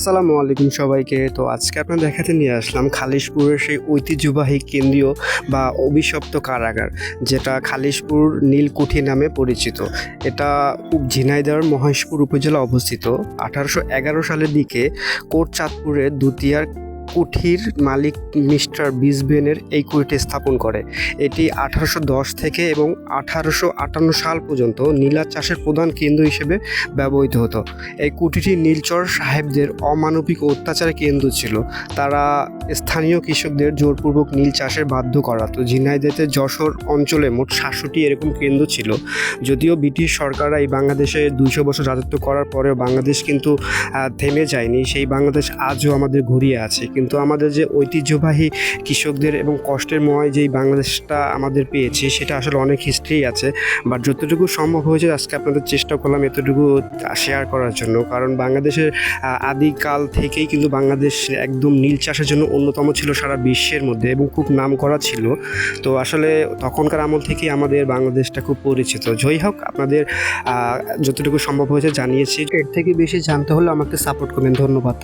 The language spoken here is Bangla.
আসসালামু আলাইকুম সবাইকে। তো আজকে আপনার দেখাতে নিয়ে আসলাম খালিশপুরের সেই ঐতিহ্যবাহী কেন্দ্রীয় বা অভিশপ্ত কারাগার, যেটা খালিশপুর নীলকুঠি নামে পরিচিত। এটা খুব ঝিনাইদহ মহেশপুর উপজেলা অবস্থিত। আঠারোশো এগারো সালের দিকে কোট চাঁদপুরের দুতিয়ার কুঠির মালিক মিস্টার বিসবেনের এই কুঠিটি স্থাপন করে। এটি আঠারোশো দশ থেকে এবং আঠারোশো আটান্ন সাল পর্যন্ত নীলা চাষের প্রধান কেন্দ্র হিসেবে ব্যবহৃত হতো। এই কুঠিটি নীলচর সাহেবদের অমানবিক অত্যাচারের কেন্দ্র ছিল। তারা স্থানীয় কৃষকদের জোরপূর্বক নীল চাষের বাধ্য করাতো। ঝিনাইদেতে যশোর অঞ্চলে মোট সাতশোটি এরকম কেন্দ্র ছিল। যদিও ব্রিটিশ সরকাররা এই বাংলাদেশে দুইশো বছর রাজত্ব করার পরেও বাংলাদেশ কিন্তু থেমে যায়নি। সেই বাংলাদেশ আজও আমাদের ঘুরিয়ে আছে। কিন্তু আমাদের যে ঐতিহ্যবাহী কৃষকদের এবং কষ্টের ময় যেই বাংলাদেশটা আমাদের পেয়েছি, সেটা আসলে অনেক হিস্ট্রি আছে। বাট যতটুকু সম্ভব হয়েছে, আজকে আপনাদের চেষ্টা করলাম এতটুকু শেয়ার করার জন্য। কারণ বাংলাদেশের আদিকাল থেকেই কিন্তু বাংলাদেশ একদম নীল চাষের জন্য অন্যতম ছিল সারা বিশ্বের মধ্যে এবং খুব নাম করা ছিল। তো আসলে তখনকার আমল থেকেই আমাদের বাংলাদেশটা খুব পরিচিত। যাই হোক, আপনাদের যতটুকু সম্ভব হয়েছে জানিয়েছি। এর থেকে বেশি জানতে হলে আমাকে সাপোর্ট করবেন। ধন্যবাদ।